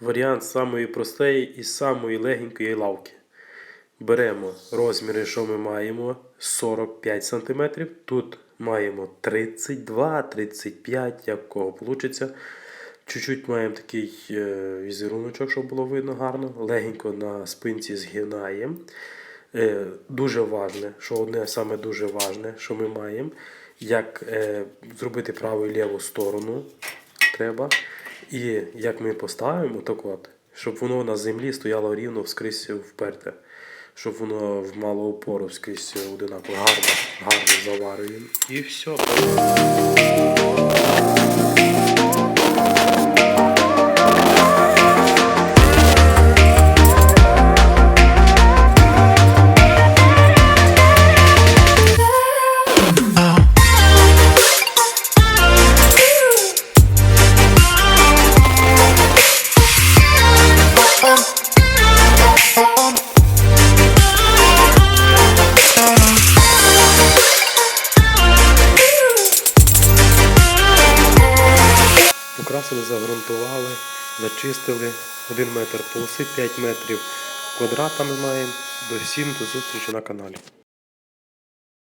варіант самої простої і самої легенької лавки. Беремо розміри, що ми маємо 45 см. Тут маємо 32, 35, як кого вийде. Чуть-чуть маємо такий е, візеруночок, щоб було видно гарно. Легенько на спинці згинаємо. Е, дуже важне, що одне саме дуже важне, що ми маємо, як е, зробити праву і ліву сторону треба. І як ми поставимо так от, щоб воно на землі стояло рівно вскрізь вперте. Щоб воно мало опору скрізь одинаково гарно, гарно заварюємо. І все. Покрасили, загрунтували, зачистили. Один метр полоси, 5 метрів квадратами маємо. До всім до зустрічі на каналі.